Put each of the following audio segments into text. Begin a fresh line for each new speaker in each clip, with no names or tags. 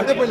அதே போய்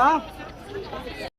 tá?